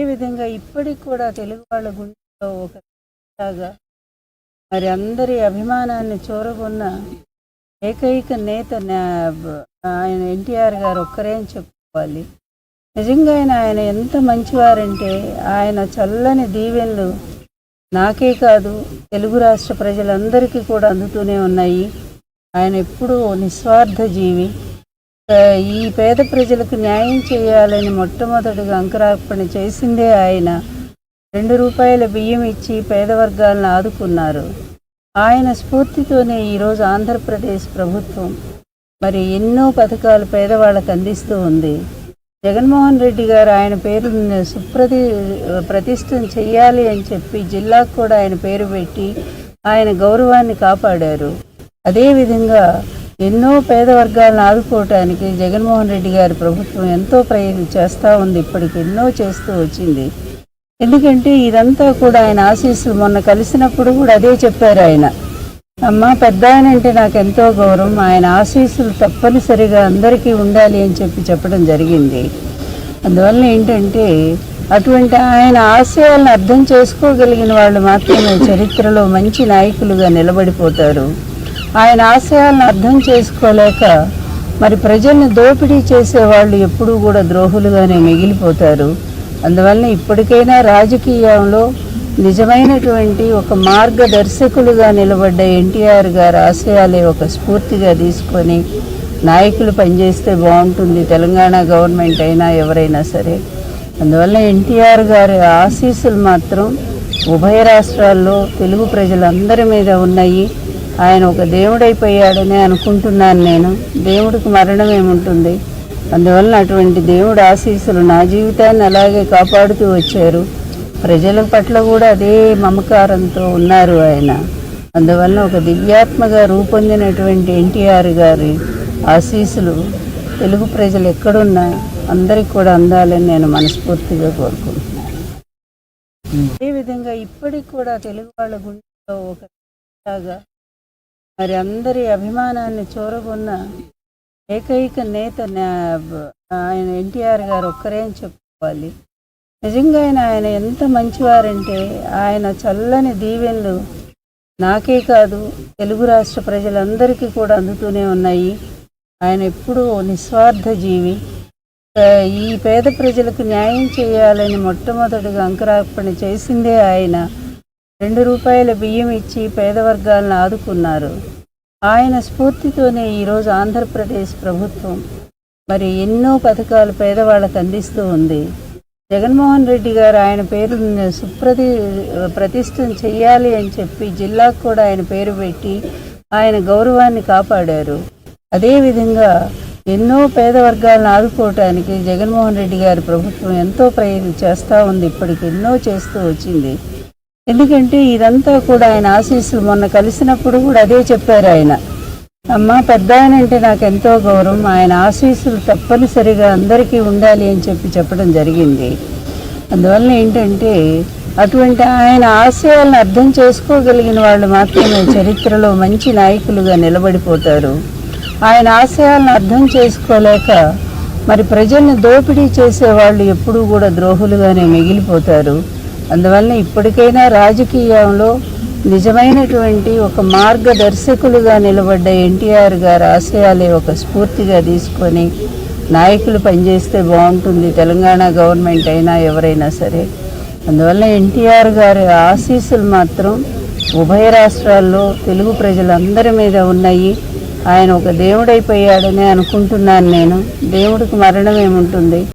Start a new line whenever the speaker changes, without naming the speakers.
అదేవిధంగా ఇప్పటికి కూడా తెలుగు వాళ్ళ గుండెలో ఒక లాగా మరి అందరి అభిమానాన్ని చూరగొన్న ఏకైక నేత ఆయన ఎన్టీఆర్ గారు ఒక్కరే అని చెప్పుకోవాలి. నిజంగా ఆయన ఆయన ఎంత మంచివారంటే ఆయన చల్లని దీవెనలు నాకే కాదు తెలుగు రాష్ట్ర ప్రజలందరికీ కూడా అందుతూనే ఉన్నాయి. ఆయన ఎప్పుడూ నిస్వార్థ జీవి ఈ పేద ప్రజలకు న్యాయం చేయాలని మొట్టమొదటిగా అంకురార్పణ చేసిందే ఆయన. రెండు రూపాయల బియ్యం ఇచ్చి పేద వర్గాలను ఆదుకున్నారు. ఆయన స్ఫూర్తితోనే ఈరోజు ఆంధ్రప్రదేశ్ ప్రభుత్వం మరి ఎన్నో పథకాలు పేదవాళ్ళకు అందిస్తూ ఉంది. జగన్మోహన్ రెడ్డి గారు ఆయన పేరు సుప్రతి ప్రతిష్టం చెయ్యాలి అని చెప్పి జిల్లాకు కూడా ఆయన పేరు పెట్టి ఆయన గౌరవాన్ని కాపాడారు. అదేవిధంగా ఎన్నో పేద వర్గాలను ఆదుకోవటానికి జగన్మోహన్ రెడ్డి గారి ప్రభుత్వం ఎంతో ప్రయత్నం చేస్తూ ఉంది. ఇప్పటికి ఎన్నో చేస్తూ వచ్చింది. ఎందుకంటే ఇదంతా కూడా ఆయన ఆశీస్సులు మొన్న కలిసినప్పుడు కూడా అదే చెప్పారు ఆయన. అమ్మ పెద్ద అంటే నాకు ఎంతో గౌరవం. ఆయన ఆశీస్సులు తప్పనిసరిగా అందరికీ ఉండాలి అని చెప్పి చెప్పడం జరిగింది. అందువల్ల ఏంటంటే అటువంటి ఆయన ఆశయాలను అర్థం చేసుకోగలిగిన వాళ్ళు మాత్రమే చరిత్రలో మంచి నాయకులుగా నిలబడిపోతారు. ఆయన ఆశయాలను అర్థం చేసుకోలేక మరి ప్రజల్ని దోపిడీ చేసే వాళ్ళు ఎప్పుడూ కూడా ద్రోహులుగానే మిగిలిపోతారు. అందువలన ఇప్పటికైనా రాజకీయంలో నిజమైనటువంటి ఒక మార్గదర్శకులుగా నిలబడ్డ ఎన్టీఆర్ గారి ఆశయాలే ఒక స్ఫూర్తిగా తీసుకొని నాయకులు పనిచేస్తే బాగుంటుంది. తెలంగాణ గవర్నమెంట్ అయినా ఎవరైనా సరే. అందువల్ల ఎన్టీఆర్ గారి ఆశీస్సులు మాత్రం ఉభయ రాష్ట్రాల్లో తెలుగు ప్రజలందరి మీద ఉన్నాయి. ఆయన ఒక దేవుడైపోయాడని అనుకుంటున్నాను నేను. దేవుడికి మరణం ఏముంటుంది? అందువలన అటువంటి దేవుడు ఆశీస్సులు నా జీవితాన్ని అలాగే కాపాడుతూ వచ్చారు. ప్రజల పట్ల కూడా అదే మమకారంతో ఉన్నారు ఆయన. అందువలన ఒక దివ్యాత్మగా రూపొందినటువంటి ఎన్టీఆర్ గారి ఆశీస్సులు తెలుగు ప్రజలు ఎక్కడున్నా అందరికి కూడా అందాలని నేను మనస్ఫూర్తిగా కోరుకుంటున్నాను. అదేవిధంగా ఇప్పటికి కూడా తెలుగు వాళ్ళ గుండెలో ఒక లాగా మరి అందరి అభిమానాన్ని చూరగొన్న ఏకైక నేత ఆయన ఎన్టీఆర్ గారు ఒక్కరే అని చెప్పుకోవాలి. నిజంగా ఆయన ఆయన ఎంత మంచివారంటే ఆయన చల్లని దీవెనలు నాకే కాదు తెలుగు రాష్ట్ర ప్రజలందరికీ కూడా అందుతూనే ఉన్నాయి. ఆయన ఎప్పుడూ నిస్వార్థ జీవి. ఈ పేద ప్రజలకు న్యాయం చేయాలని మొట్టమొదటిగా అంకురార్పణ చేసిందే ఆయన. రెండు రూపాయల బియ్యం ఇచ్చి పేద వర్గాలను ఆదుకున్నారు. ఆయన స్ఫూర్తితోనే ఈరోజు ఆంధ్రప్రదేశ్ ప్రభుత్వం మరి ఎన్నో పథకాలు పేదవాళ్ళకు అందిస్తూ ఉంది. జగన్మోహన్ రెడ్డి గారు ఆయన పేరు సుప్రతి ప్రతిష్టం చెయ్యాలి అని చెప్పి జిల్లాకు కూడా ఆయన పేరు పెట్టి ఆయన గౌరవాన్ని కాపాడారు. అదేవిధంగా ఎన్నో పేద వర్గాలను ఆదుకోవటానికి జగన్మోహన్ రెడ్డి గారి ప్రభుత్వం ఎంతో ప్రయత్నం చేస్తూ ఉంది. ఇప్పటికి ఎన్నో చేస్తూ వచ్చింది. ఎందుకంటే ఇదంతా కూడా ఆయన ఆశీస్సులు మొన్న కలిసినప్పుడు కూడా అదే చెప్పారు ఆయన. అమ్మ పెద్ద ఆయన అంటే నాకు ఎంతో గౌరవం. ఆయన ఆశీస్సులు తప్పనిసరిగా అందరికీ ఉండాలి అని చెప్పి చెప్పడం జరిగింది. అందువల్ల ఏంటంటే అటువంటి ఆయన ఆశయాలను అర్థం చేసుకోగలిగిన వాళ్ళు మాత్రమే చరిత్రలో మంచి నాయకులుగా నిలబడిపోతారు. ఆయన ఆశయాలను అర్థం చేసుకోలేక మరి ప్రజల్ని దోపిడీ చేసే వాళ్ళు ఎప్పుడూ కూడా ద్రోహులుగానే మిగిలిపోతారు. అందువల్ల ఇప్పటికైనా రాజకీయంలో నిజమైనటువంటి ఒక మార్గదర్శకులుగా నిలబడ్డ ఎన్టీఆర్ గారి ఆశయాలే ఒక స్ఫూర్తిగా తీసుకొని నాయకులు పనిచేస్తే బాగుంటుంది తెలంగాణ గవర్నమెంట్ అయినా ఎవరైనా సరే. అందువల్ల ఎన్టీఆర్ గారి ఆశీస్సులు మాత్రం ఉభయ రాష్ట్రాల్లో తెలుగు ప్రజలందరి మీద ఉన్నాయి. ఆయన ఒక దేవుడైపోయాడని అనుకుంటున్నాను నేను. దేవుడికి మరణం ఏముంటుంది?